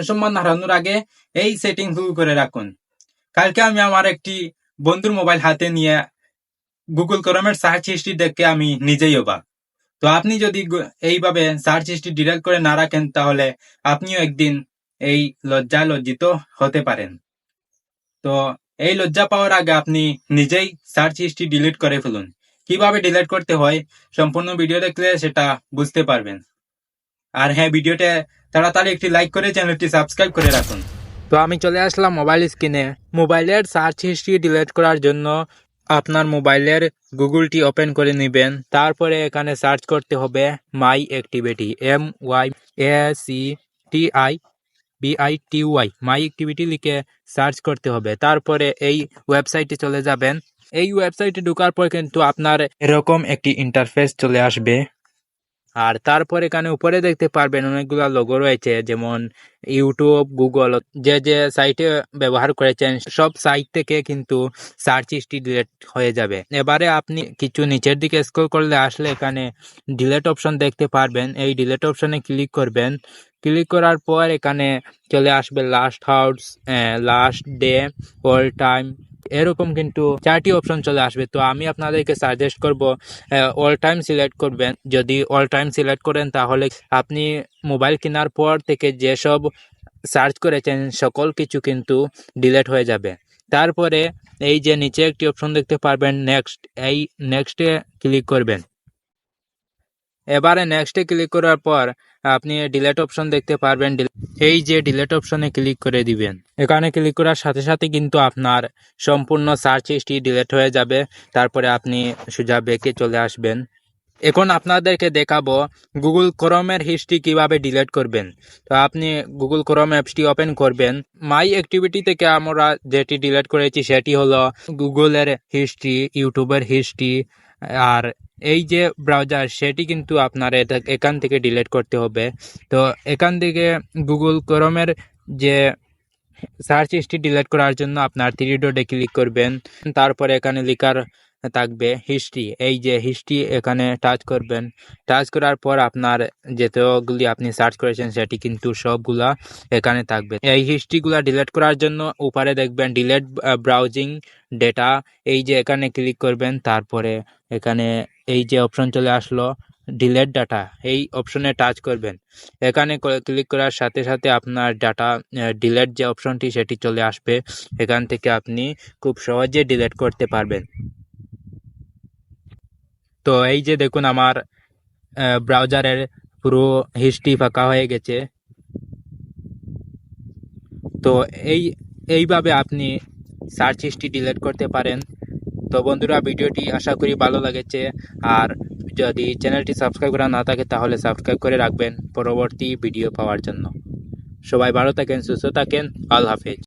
মান সম্মান হারানোর আগে এই সেটিং ভুল করে রাখুন। কালকে আমি আমার একটি বন্ধুর মোবাইল হাতে নিয়ে গুগল ক্রোমের সার্চ হিস্ট্রি দেখে আমি নিজেই অবাক। তো আপনি যদি এইভাবে সার্চ হিস্ট্রি ডিরেক্ট করে না রাখেন, তাহলে আপনিও একদিন এই লজ্জা লজ্জিত হতে পারেন। তো এই লজ্জা পাওয়ার আগে আপনি নিজেই সার্চ হিস্ট্রি ডিলিট করে ফেলুন। কীভাবে ডিলিট করতে হয়, সম্পূর্ণ ভিডিও দেখলে সেটা বুঝতে পারবেন। আর হ্যাঁ ভিডিওটা তাড়াতাড়ি একটি লাইক করে চ্যানেলটি সাবস্ক্রাইব করে রাখুন। তো আমি চলে আসলাম মোবাইল স্ক্রিনে মোবাইলের সার্চ হিস্ট্রি ডিলিট করার জন্য আপনার মোবাইলের গুগলটি ওপেন করে নেবেন। তারপরে এখানে সার্চ করতে হবে my activity M Y A C T I V I T Y my activity লিখে সার্চ করতে হবে। তারপরে এই ওয়েবসাইটে চলে যাবেন। এই ওয়েবসাইটে ঢোকার পর কিন্তু আপনার এরকম একটি ইন্টারফেস চলে আসবে। আর তারপর এখানে উপরে দেখতে পারবেন অনেকগুলো লোগো রয়েছে, যেমন ইউটিউব গুগল যে যে সাইটে ব্যবহার করেছেন, সব সাইট থেকে কিন্তু সার্চ হিস্ট্রি ডিলেট হয়ে যাবে। এবারে আপনি কিছু নিচের দিকে স্ক্রল করলে আসলে এখানে ডিলেট অপশন দেখতে পারবেন। এই ডিলেট অপশনে ক্লিক করবেন। ক্লিক করার পর এখানে চলে আসবে last hours last day all time এরকম কিন্তু চারটি অপশন চলে আসবে। তো আমি আপনাদেরকে সাজেস্ট করব অল টাইম সিলেক্ট করবেন। যদি অল টাইম সিলেক্ট করেন, তাহলে আপনি মোবাইল কেনার পর থেকে যেসব সার্চ করেছেন, সকল কিছু কিন্তু ডিলেট হয়ে যাবে। তারপরে এই যে নিচে একটি অপশন দেখতে পারবেন নেক্সট এই নেক্সটে ক্লিক করবেন। এবারে নেক্সটে ক্লিক করার পর আপনি ডিলেট অপশন দেখতে পারবেন। এই যে ডিলেট অপশনে ক্লিক করে দিবেন। এখানে ক্লিক করার সাথে সাথে কিন্তু আপনার সম্পূর্ণ সার্চ হিস্ট্রি ডিলেট হয়ে যাবে। তারপরে আপনি সোজা বেঁকে চলে আসবেন। এখন আপনাদেরকে দেখাবো গুগল ক্রোমের হিস্ট্রি কীভাবে ডিলিট করবেন। তো আপনি গুগল ক্রোম অ্যাপসটি ওপেন করবেন। মাই অ্যাক্টিভিটি থেকে আমরা যেটি ডিলিট করেছি সেটি হলো গুগলের হিস্ট্রি ইউটিউবের হিস্ট্রি আর এই যে ব্রাউজার সেটি কিন্তু আপনার এটা- এখান থেকে ডিলিট করতে হবে। তো এখান থেকে গুগল ক্রোমের যে সার্চ হিস্ট্রি ডিলিট করার জন্য আপনার থ্রি ডটে ক্লিক করবেন। তারপরে এখানে লেখার থাকবে হিস্ট্রি এই যে হিস্ট্রি এখানে টাচ করবেন। টাচ করার পর আপনার যেতগুলি আপনি সার্চ করেছেন সেটি কিন্তু সবগুলা এখানে থাকবে। এই হিস্ট্রিগুলা ডিলেট করার জন্য উপরে দেখবেন ডিলেট ব্রাউজিং ডেটা এই যে এখানে ক্লিক করবেন, তারপরে এখানে এই যে অপশন চলে আসলো ডিলেট ডাটা এই অপশনে টাচ করবেন। এখানে ক্লিক করার সাথে সাথে আপনার ডাটা ডিলেট যে অপশনটি সেটি চলে আসবে। এখান থেকে আপনি খুব সহজে ডিলেট করতে পারবেন। তো এই যে দেখুন আমার ব্রাউজারের পুরো হিস্ট্রি ফাঁকা হয়ে গেছে। তো এই, এইভাবে আপনি সার্চ হিস্ট্রি ডিলিট করতে পারেন। তো বন্ধুরা, ভিডিওটি আশা করি ভালো লেগেছে। আর যদি চ্যানেলটি সাবস্ক্রাইব করা না থাকে, তাহলে সাবস্ক্রাইব করে রাখবেন পরবর্তী ভিডিও পাওয়ার জন্য। সবাই ভালো থাকেন, সুস্থ থাকেন। আল্লাহ হাফেজ।